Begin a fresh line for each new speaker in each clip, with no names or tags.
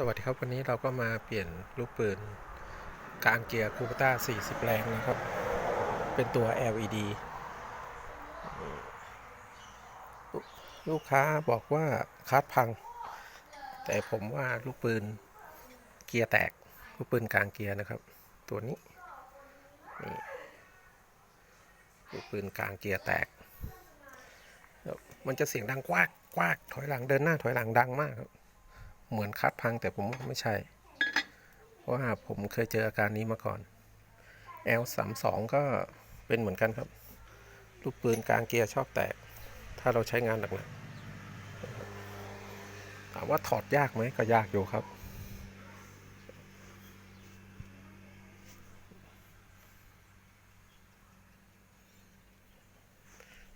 สวัสดีครับ วันนี้เราก็มาเปลี่ยนลูกปืนกลางเกียร์คูปต้า 40 แรงนะครับ เป็นตัว LED ลูกค้าบอกว่าคาร์ดพัง แต่ผมว่าลูกปืนเกียร์แตก ลูกปืนกลางเกียร์นะครับ ตัวนี้นี่ลูกปืนกลางเกียร์แตก มันจะเสียงดังกวากกวากถอยหลังเดินหน้าถอยหลังดังมากครับ เหมือนคัดพังแต่ผมไม่ใช่ เพราะว่าผมเคยเจออาการนี้มาก่อน L32 ก็เป็นเหมือนกันครับ ลูกปืนกลางเกียร์ชอบแตก ถ้าเราใช้งานหนักๆถามว่าถอดยากไหมก็ยากอยู่ครับ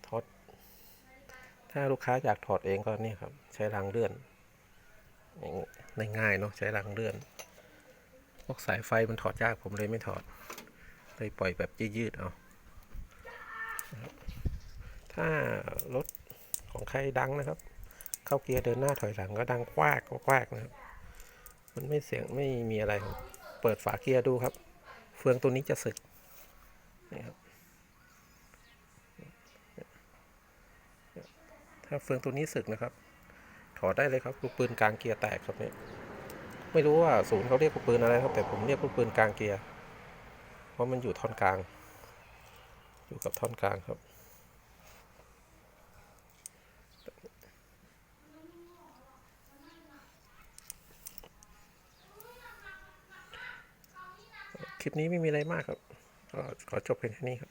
ถอดถ้าลูกค้าอยากถอดเองก็นี่ครับ ใช้รางเลื่อน ง่ายๆเนาะใช้รางเลื่อน พวกสายไฟมันถอดยากผมเลยไม่ถอด เลยปล่อยแบบยืดๆเอาถ้ารถของใครดังนะครับ เข้าเกียร์เดินหน้าถอยหลังก็ดังควากควากนะครับ มันไม่เสียงไม่มีอะไรครับเปิดฝาเกียร์ดูครับ เฟืองตัวนี้จะสึกนี่ครับถ้าเฟืองตัวนี้สึกนะครับ อดได้เลยครับลูกปืนกลางเกียร์แตกครับเนี่ยไม่รู้ว่าศูนย์เขาเรียกลูกปืนอะไรครับแต่ผมเรียกลูกปืนกลางเกียร์เพราะมันอยู่ท่อนกลาง อยู่กับท่อนกลางครับคลิปนี้ไม่มีอะไรมากครับก็ขอจบเพียงแค่นี้ครับ